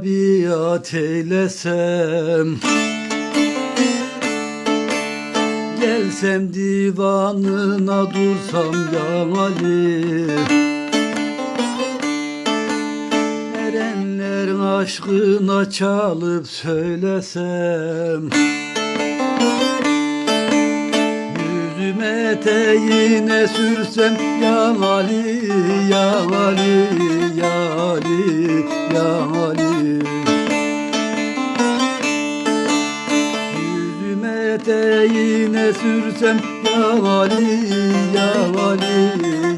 inat eylesem Gelsem divanına dursam ya Ali Erenlerin aşkına çalıp söylesem Yüzüme eteğine sürsem Ya Ali, Ya Ali, eteğine sürsem Ya Ali, Ya Ali,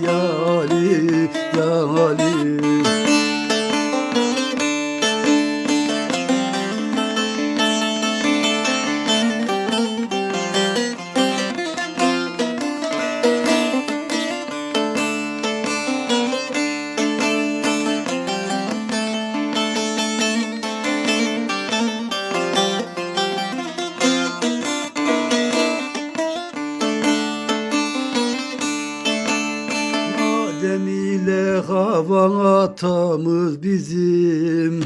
ile Havan atamız bizim.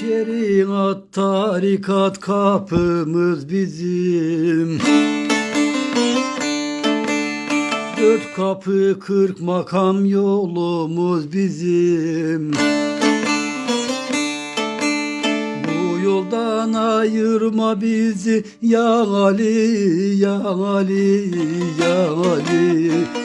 Şeriat tarikat kapımız bizim. Dört kapı kırk makam yolumuz bizim. Yoldan ayırma bizi Ya Ali, Ya Ali, Ya Ali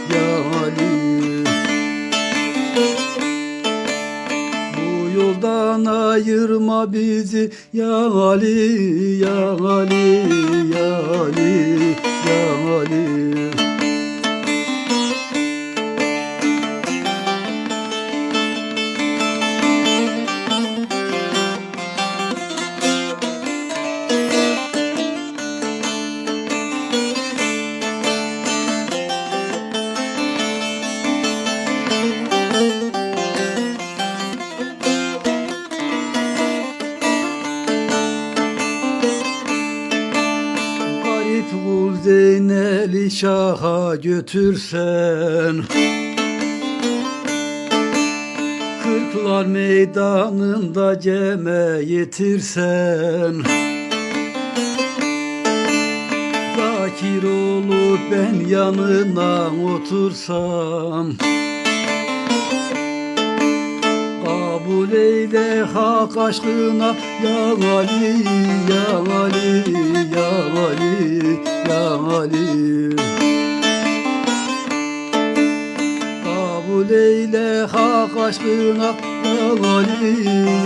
ayırma bizi Ya Ali, Ya Ali, Ya Ali, Ya Ali Kul Zeynel'i şaha götürsen. Kırklar meydanında ceme yetirsen. Zakir olup ben yanına otursam Kabul eyle hak aşkına Ya Ali, Ya Ali, Ya Ali, Ya Ali. Kabul eyle hak aşkına Ya Ali,